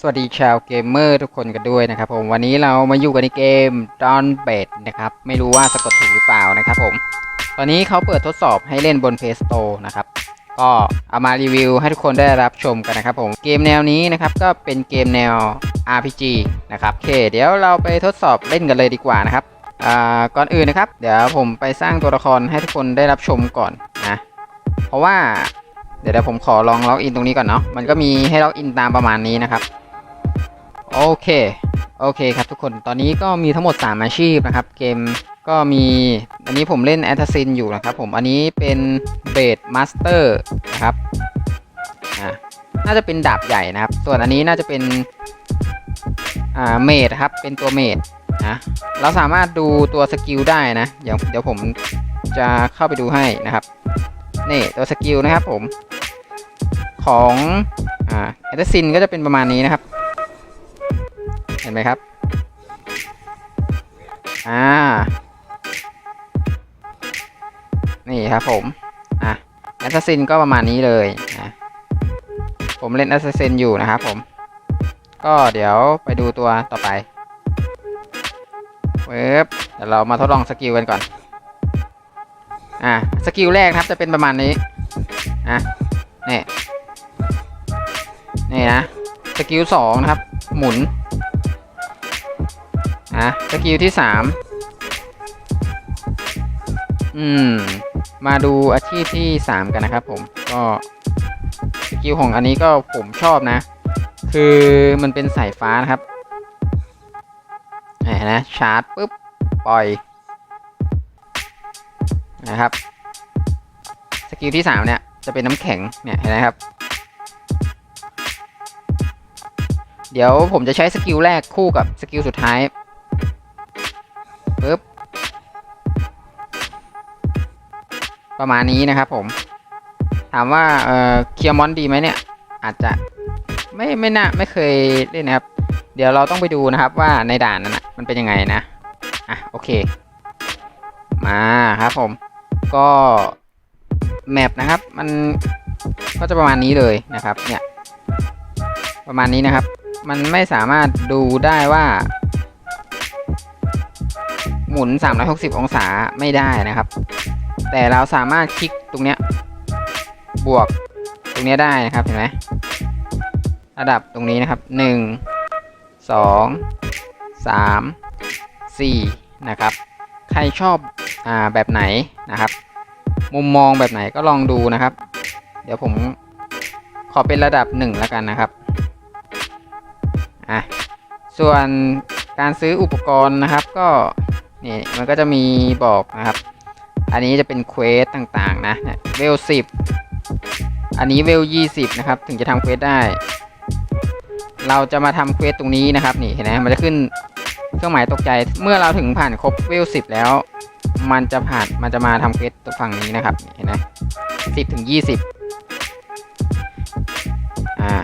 สวัสดีชาวเกมเมอร์ทุกคนกันด้วยนะครับผมวันนี้เรามาอยู่กันในเกม d o n b e d นะครับไม่รู้ว่าสะกดถูกหรือเปล่านะครับผมตอนนี้เขาเปิดทดสอบให้เล่นบน Play Store นะครับก็เอามารีวิวให้ทุกคนได้รับชมกันนะครับผมเกมแนวนี้นะครับก็เป็นเกมแนว RPG นะครับโอเค เดี๋ยวเราไปทดสอบเล่นกันเลยดีกว่านะครับก่อนอื่นนะครับ เดี๋ยวผมไปสร้างตัวละครให้ทุกคนได้รับชมก่อนนะเพราะว่าเดี๋ยวผมขอลองล็อกอินตรงนี้ก่อนเนาะมันก็มีให้ล็อกอินตามประมาณนี้นะครับ โอเค โอเคครับทุกคน ตอนนี้ก็มีทั้งหมด 3 อาชีพนะครับ เกมก็มีอันนี้ผมเล่นแอตซินอยู่นะครับผม อันนี้เป็นเบดมาสเตอร์นะครับน่าจะเป็นดาบใหญ่นะครับ ส่วนอันนี้น่าจะเป็นอ่าเมดครับ เป็นตัวเมดนะเราสามารถดูตัวสกิลได้นะเดี๋ยวเดี๋ยวผมจะเข้าไปดูให้นะครับนี่ตัวสกิลนะครับผมของอ่าแอตซินก็จะเป็นประมาณนี้นะครับ เห็นไหมครับ อ่า นี่ครับผม อะแอสซัสซินก็ประมาณนี้เลยนะผมเล่นแอสซัสซินอยู่นะครับผม ก็เดี๋ยวไปดูตัวต่อไปเว็บเดี๋ยวเรามาทดลองสกิลกันก่อน อะสกิลแรกครับจะเป็นประมาณนี้ อะ นี่ นี่นะ สกิลสองนะครับ หมุน อะสกิลที่สามอืม มาดูอาชีพที่สามกันนะครับผมก็สกิลของอันนี้ก็ผมชอบนะ คือมันเป็นสายฟ้านะครับเห็นนะชาร์จปุ๊บ ปล่อย นะครับ สกิลที่สามเนี่ย จะเป็นน้ำแข็งเนี่ยเห็นไหมครับ เดี๋ยวผมจะใช้สกิลแรกคู่กับสกิลสุดท้าย ปึ๊บ ประมาณนี้นะครับผม ถามว่าเอ่อเคียร์มอนดีไหมเนี่ย อาจจะไม่ไม่น่าไม่เคยเล่นนะครับ เดี๋ยวเราต้องไปดูนะครับว่าในด่านนั้นนะมันเป็นยังไงนะ อะโอเค มาครับผม ก็แมปนะครับ มันก็จะประมาณนี้เลยนะครับ เนี่ย ประมาณนี้นะครับ มันไม่สามารถดูได้ว่า หมุน 360 องศาไม่ได้นะครับ แต่เราสามารถคลิกตรงเนี้ยบวกตรงเนี้ยได้นะครับเห็นไหมระดับตรงนี้นะครับ 1 2 3 4 นะครับ ใครชอบอ่าแบบไหนนะครับ มุมมองแบบไหนก็ลองดูนะครับ เดี๋ยวผมขอเป็นระดับ 1 แล้วกันนะครับอะส่วนการซื้ออุปกรณ์นะครับก็ นี่มันก็จะมีบอกนะครับ อันนี้จะเป็นเควสต่างๆ นะเวลสิบอันนี้เวลยี่สิบนะครับ ถึงจะทำเควสได้ เราจะมาทำเควสตรงนี้นะครับ นี่เห็นไหมมันจะขึ้นเครื่องหมายตกใจ เมื่อเราถึงผ่านครบเวลสิบแล้ว มันจะผ่านมันจะมาทำเควสตรงฝั่งนี้นะครับ เห็นไหมสิบถึงยี่สิบอ่า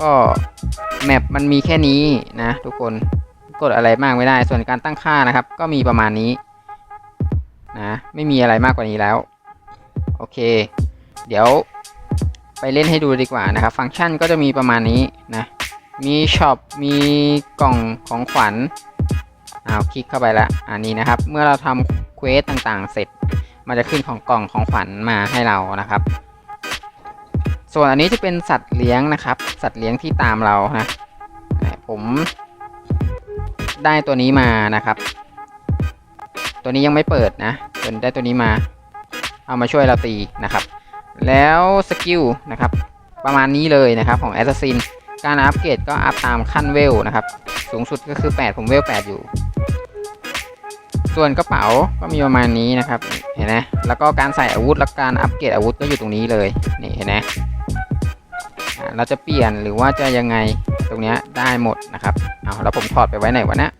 ก็แมปมันมีแค่นี้นะทุกคน กดอะไรมากไม่ได้ ส่วนการตั้งค่านะครับ ก็มีประมาณนี้นะไม่มีอะไรมากกว่านี้แล้ว โอเค เดี๋ยวไปเล่นให้ดูดีกว่านะครับ ฟังก์ชันก็จะมีประมาณนี้นะมีช็อปมีกล่องของขวัญเอาคลิกเข้าไปละอันนี้นะครับ เมื่อเราทำเควสต่างๆ เสร็จ มันจะขึ้นของกล่องของขวัญมาให้เรานะครับ ส่วนอันนี้จะเป็นสัตว์เลี้ยงนะครับ สัตว์เลี้ยงที่ตามเรานะผม ได้ตัวนี้มานะครับ ตัวนี้ยังไม่เปิดนะจนได้ตัวนี้มา เอามาช่วยเราตีนะครับ แล้วสกิลนะครับ ประมาณนี้เลยนะครับของ Assassin การอัปเกรดก็อัพตามขั้นเวลนะครับ สูงสุดก็คือ 8 ผมเวล 8 อยู่ ส่วนกระเป๋าก็มีประมาณนี้นะครับ เห็นไหมแล้วก็การใส่อาวุธและการอัปเกรดอาวุธก็อยู่ตรงนี้เลย นี่เห็นไหมเราจะเปลี่ยนหรือว่าจะยังไง ตรงนี้ได้หมดนะครับเอาแล้วผมถอดไปไว้ไหนวะเนะ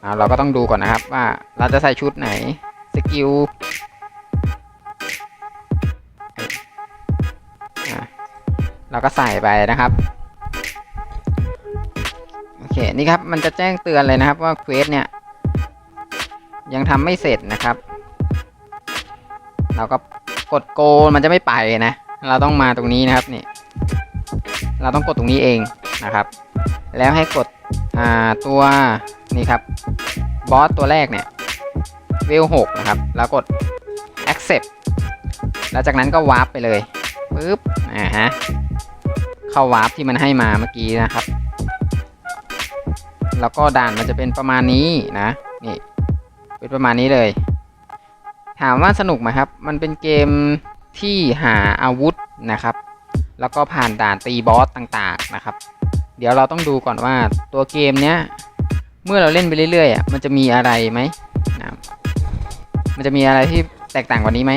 เอาเราก็ต้องดูก่อนนะครับว่าเราจะใส่ชุดไหนสกิลเราก็ใส่ไปนะครับโอเคนี่ครับมันจะแจ้งเตือนเลยนะครับว่าเควสเนี่ยยังทำไม่เสร็จนะครับ เราก็กดโกมันจะไม่ไปนะ เราต้องมาตรงนี้นะครับนี่ เราต้องกดตรงนี้เองนะครับ แล้วให้กดตัวนี่ครับบอสตัวแรกเนี่ยเวลหกนะครับ แล้วกด accept แล้วจากนั้นก็วาร์ปไปเลยปึ๊บอ่าฮะเข้าวาร์ปที่มันให้มาเมื่อกี้นะครับ แล้วก็ด่านมันจะเป็นประมาณนี้นะนี่เป็นประมาณนี้เลย ถามว่าสนุกไหมครับ มันเป็นเกมที่หาอาวุธนะครับ แล้วก็ผ่านด่านตีบอสต่างๆนะครับ เดี๋ยวเราต้องดูก่อนว่าตัวเกมเนี้ยเมื่อเราเล่นไปเรื่อยๆอะมันจะมีอะไรไหมนะมันจะมีอะไรที่แตกต่างกว่านี้ไหม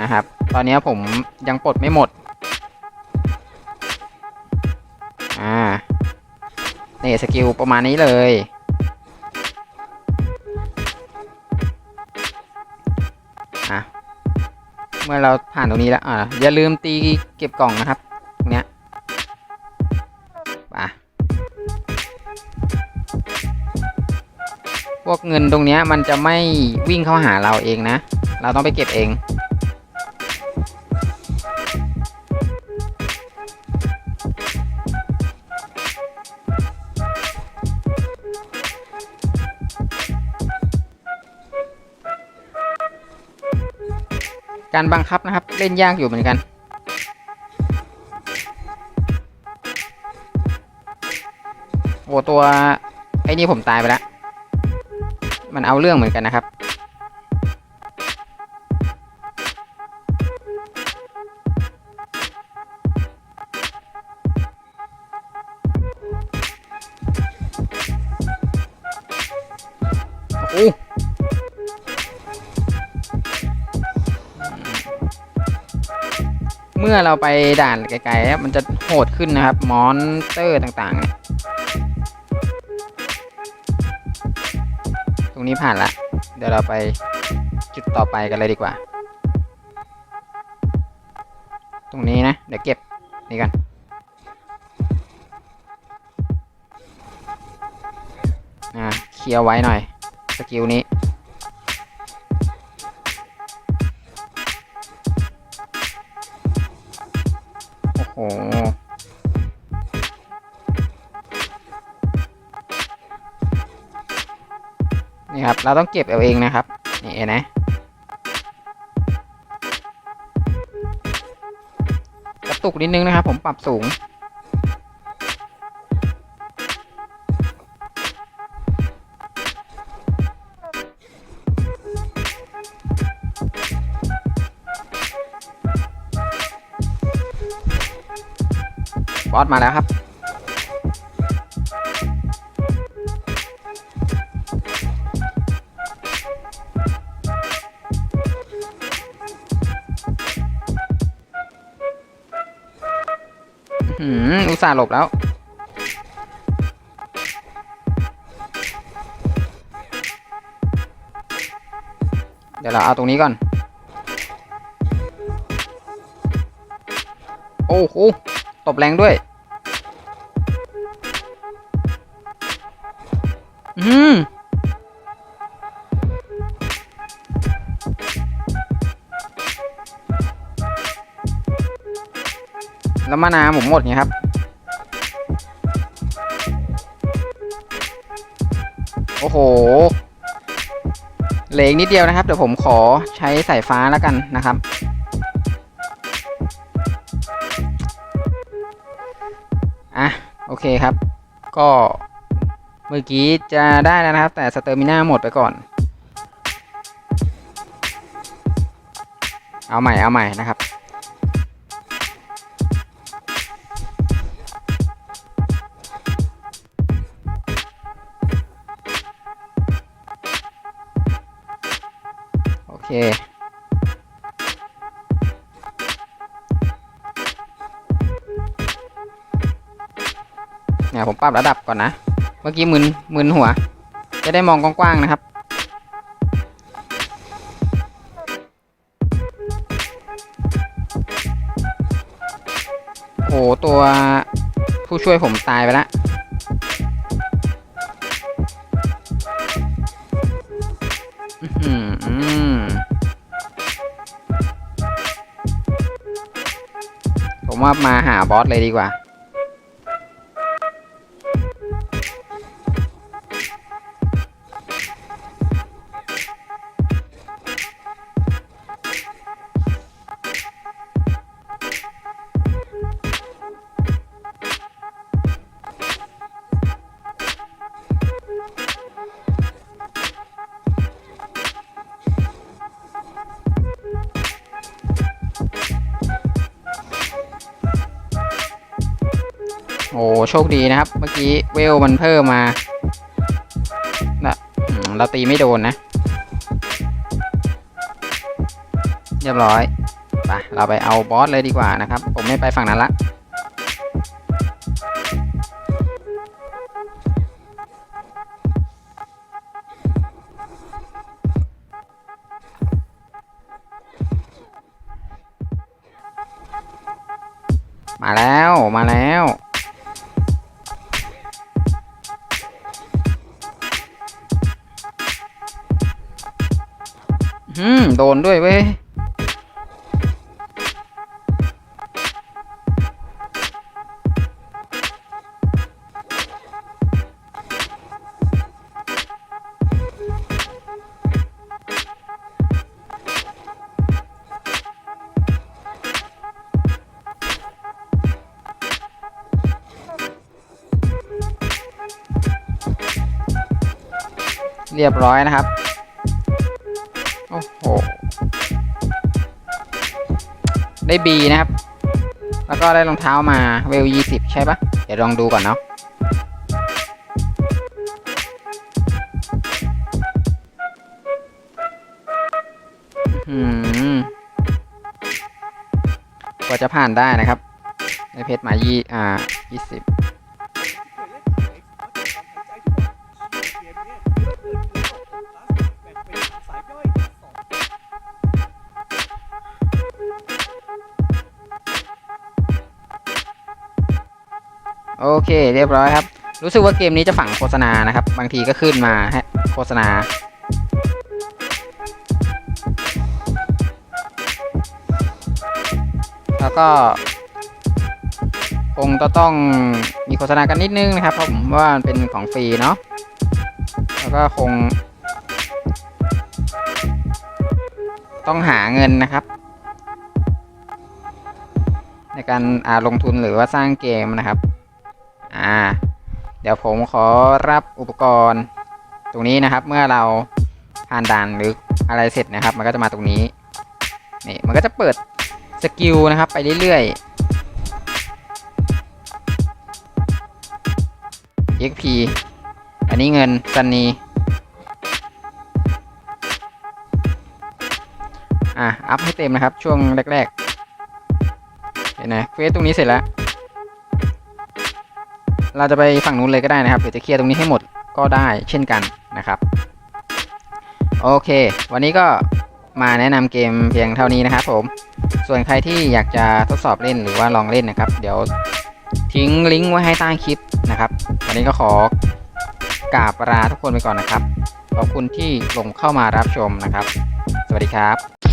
นะครับ ตอนนี้ผมยังปลดไม่หมดอ่านี่สกิลประมาณนี้เลยอะเมื่อเราผ่านตรงนี้แล้วอ่าอย่าลืมตีเก็บกล่องนะครับ พวกเงินตรงนี้มันจะไม่วิ่งเข้าหาเราเองนะ เราต้องไปเก็บเอง การบังคับนะครับเล่นยากอยู่เหมือนกันโอ้ตัวไอ้นี่ผมตายไปแล้ว มันเอาเรื่องเหมือนกันนะครับ โอ้เมื่อเราไปด่านไกลๆมันจะโหดขึ้นนะครับ มอนเตอร์ต่างๆเนี่ย รงนี้ผ่านละ เดี๋ยวเราไปจุดต่อไปกันเลยดีกว่า ตรงนี้นะ เดี๋ยวเก็บนี่กันอ่าเคลียร์ไว้หน่อย สกิลนี้ เราต้องเก็บเอาเองนะครับ นี่เห็นไหมกระตุกนิดนึงนะครับ ผมปรับสูง บอสมาแล้วครับ อืมอุตส่าห์หลบแล้ว เดี๋ยวเราเอาตรงนี้ก่อน โอ้โห ตบแรงด้วย อืม แล้วมานาผมหมดไงครับ โอ้โหเหลืออีกนิดเดียวนะครับ เดี๋ยวผมขอใช้สายฟ้าแล้วกันนะครับ อะ โอเคครับ ก็เมื่อกี้จะได้แล้วนะครับ แต่สเตอร์มิน่าหมดไปก่อน เอาใหม่เอาใหม่นะครับ เนี่ยผมปรับระดับก่อนนะ เมื่อกี้มึนมึนหัว จะได้มองกว้างๆนะครับ โอ้ตัวผู้ช่วยผมตายไปแล้วผมว่ามาหาบอสเลยดีกว่า โอ้โชคดีนะครับ เมื่อกี้เวลมันเพิ่มมานะเราตีไม่โดนนะ เรียบร้อยไปเราไปเอาบอสเลยดีกว่านะครับ ผมไม่ไปฝั่งนั้นละมาแล้วมาแล้ว อืมโดนด้วยเว้ยเรียบร้อยนะครับ อ้โห ได้บีนะครับ แล้วก็ได้รองเท้ามาเวลยี่สิบใช่ปะเดี๋ยวลองดูก่อนเนาะอืมกว่าจะผ่านได้นะครับ ได้เพชรมายี่อ่ายี่สิบ โอเค เรียบร้อยครับ รู้สึกว่าเกมนี้จะฝังโฆษณานะครับ บางทีก็ขึ้นมาฮะโฆษณา แล้วก็ คงจะต้องมีโฆษณากันนิดนึงนะครับ เพราะผมว่ามันเป็นของฟรีเนาะแล้วก็คง ต้องหาเงินนะครับ ในการอาลงทุนหรือว่าสร้างเกมนะครับ อ่า เดี๋ยวผมขอรับอุปกรณ์ ตรงนี้นะครับ เมื่อเราผ่านด่านหรืออะไรเสร็จนะครับ มันก็จะมาตรงนี้ นี่ มันก็จะเปิดสกิลนะครับ ไปเรื่อยๆ XP อันนี้เงินซันนีอะ อัพให้เต็มนะครับ ช่วงแรกๆเห็นไหมเควสตรงนี้เสร็จแล้ว เราจะไปฝั่งนู้นเลยก็ได้นะครับหรือจะเคลียร์ตรงนี้ให้หมดก็ได้เช่นกันนะครับ โอเค วันนี้ก็มาแนะนำเกมเพียงเท่านี้นะครับผม ส่วนใครที่อยากจะทดสอบเล่นหรือว่าลองเล่นนะครับ เดี๋ยวทิ้งลิงก์ไว้ให้ใต้คลิปนะครับ วันนี้ก็ขอกราบลาทุกคนไปก่อนนะครับ ขอบคุณที่ลงเข้ามารับชมนะครับ สวัสดีครับ